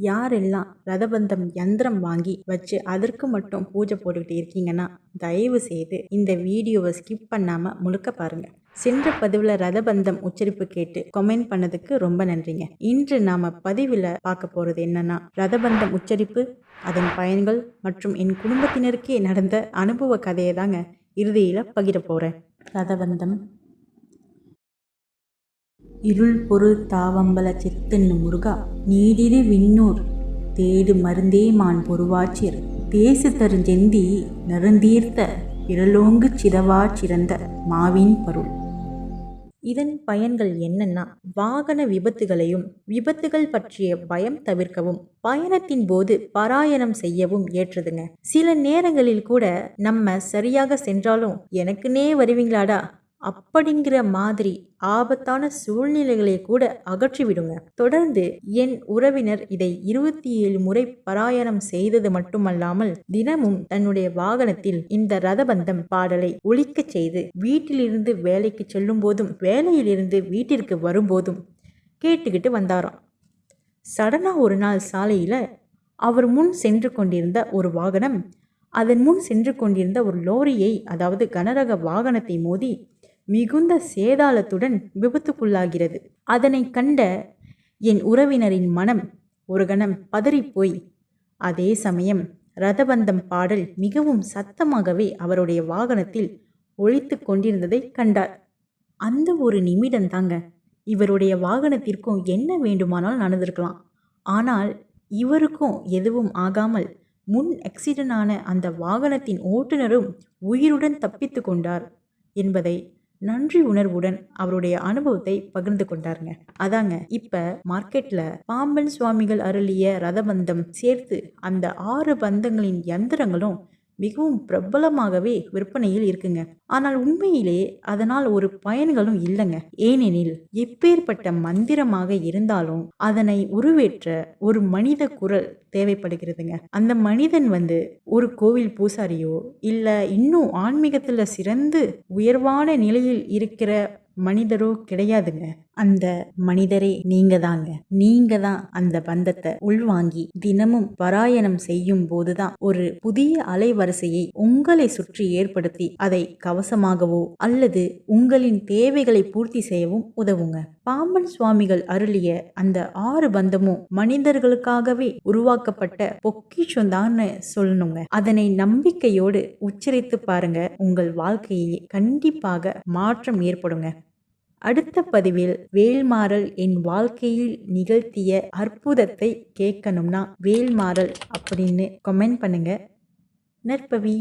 யாரெல்லாம் ரதபந்தம் யந்திரம் வாங்கி வச்சு அதற்கு மட்டும் பூஜை போட்டுக்கிட்டு இருக்கீங்கன்னா தயவு செய்து இந்த வீடியோவை ஸ்கிப் பண்ணாமல் முழுக்க பாருங்கள் சென்ற பதிவில் ரதபந்தம் உச்சரிப்பு கேட்டு கமெண்ட் பண்ணதுக்கு ரொம்ப நன்றிங்க. இன்று நாம் பதிவில் பார்க்க போகிறது என்னன்னா ரதபந்தம் உச்சரிப்பு அதன் பயன்கள் மற்றும் என் குடும்பத்தினருக்கே நடந்த அனுபவ கதையை தாங்க இறுதியில் பகிர போகிறேன் ரதபந்தம் இருள் பொருள் தாவம்பல சித்தன்னு முருகா நீடிது விண்ணூர் தேடு மருந்தே மான் பொருவாச்சிர். தேசு தருஞ்செந்தி நருந்தீர்த்த பிறலோங்கு சிதவா சிறந்த மாவின் பருள். இதன் பயன்கள் என்னன்னா வாகன விபத்துகளையும் விபத்துகள் பற்றிய பயம் தவிர்க்கவும் பயணத்தின் போது பாராயணம் செய்யவும் ஏற்றதுங்க. சில நேரங்களில் கூட நம்ம சரியாக சென்றாலும் எனக்குன்னே வருவீங்களாடா அப்படிங்கிற மாதிரி ஆபத்தான சூழ்நிலைகளை கூட அகற்றிவிடுங்க தொடர்ந்து என் உறவினர் இதை இருபத்தி ஏழு முறை பாராயணம் செய்தது மட்டுமல்லாமல் தினமும் தன்னுடைய வாகனத்தில் இந்த ரதபந்தம் பாடலை ஒழிக்கச் செய்து வீட்டிலிருந்து வேலைக்கு செல்லும் போதும் வேலையிலிருந்து வீட்டிற்கு வரும்போதும் கேட்டுக்கிட்டு வந்தாராம். சடனா ஒரு நாள் சாலையில் அவர் முன் சென்று கொண்டிருந்த ஒரு வாகனம் அதன் முன் சென்று கொண்டிருந்த ஒரு லோரியை அதாவது கனரக வாகனத்தை மோதி மிகுந்த சேதாளத்துடன் விபத்துக்குள்ளாகிறது. அதனை கண்ட என் உறவினரின் மனம் ஒரு கணம் பதறிப்போய் அதே சமயம் ரதபந்தம் பாடல் மிகவும் சத்தமாகவே அவருடைய வாகனத்தில் ஒழித்து கொண்டிருந்ததை கண்டார். அந்த ஒரு நிமிடம் தாங்க இவருடைய வாகனத்திற்கும் என்ன வேண்டுமானால் நடந்திருக்கலாம். ஆனால் இவருக்கும் எதுவும் ஆகாமல் முன் ஆக்சிடென்ட் ஆன அந்த வாகனத்தின் ஓட்டுநரும் உயிருடன் தப்பித்து கொண்டார் என்பதை நன்றி உணர்வுடன் அவருடைய அனுபவத்தை பகிர்ந்து கொண்டாருங்க. அதாங்க இப்ப மார்க்கெட்ல பாம்பன் சுவாமிகள் அருளிய ரதபந்தம் சேர்த்து அந்த ஆறு பந்தங்களின் யந்திரங்களும் மிகவும் பிரபலமாகவே விற்பனையில் இருக்குங்க. ஆனால் உண்மையிலே அதனால் ஒரு பயன்களும் இல்லைங்க. ஏனெனில் எப்பேற்பட்ட மந்திரமாக இருந்தாலும் அதனை உருவேற்ற ஒரு மனித குரல் தேவைப்படுகிறதுங்க. அந்த மனிதன் வந்து ஒரு கோவில் பூசாரியோ இல்லை இன்னும் ஆன்மீகத்தில் சிறந்து உயர்வான நிலையில் இருக்கிற மனிதரோ கிடையாதுங்க. அந்த மனிதரே நீங்க தாங்க. நீங்க தான் அந்த பந்தத்தை உள்வாங்கி தினமும் பாராயணம் செய்யும் போதுதான் ஒரு புதிய அலைவரிசையை உங்களை சுற்றி ஏற்படுத்தி அதை கவசமாகவோ அல்லது உங்களின் தேவைகளை பூர்த்தி செய்யவும் உதவுங்க. பாம்பன் சுவாமிகள் அருளிய அந்த ஆறு பந்தமும் மனிதர்களுக்காகவே உருவாக்கப்பட்ட பொக்கிஷம் தான் சொல்லணுங்க. அதனை நம்பிக்கையோடு உச்சரித்து பாருங்க. உங்கள் வாழ்க்கையை கண்டிப்பாக மாற்றம் ஏற்படுங்க. அடுத்த பதிவில் வேல்மாறல் என் வாழ்க்கையில் நிகழ்த்திய அற்புதத்தை கேட்கணும்னா வேல்மாறல் அப்படின்னு கமெண்ட் பண்ணுங்க. நற்பவி.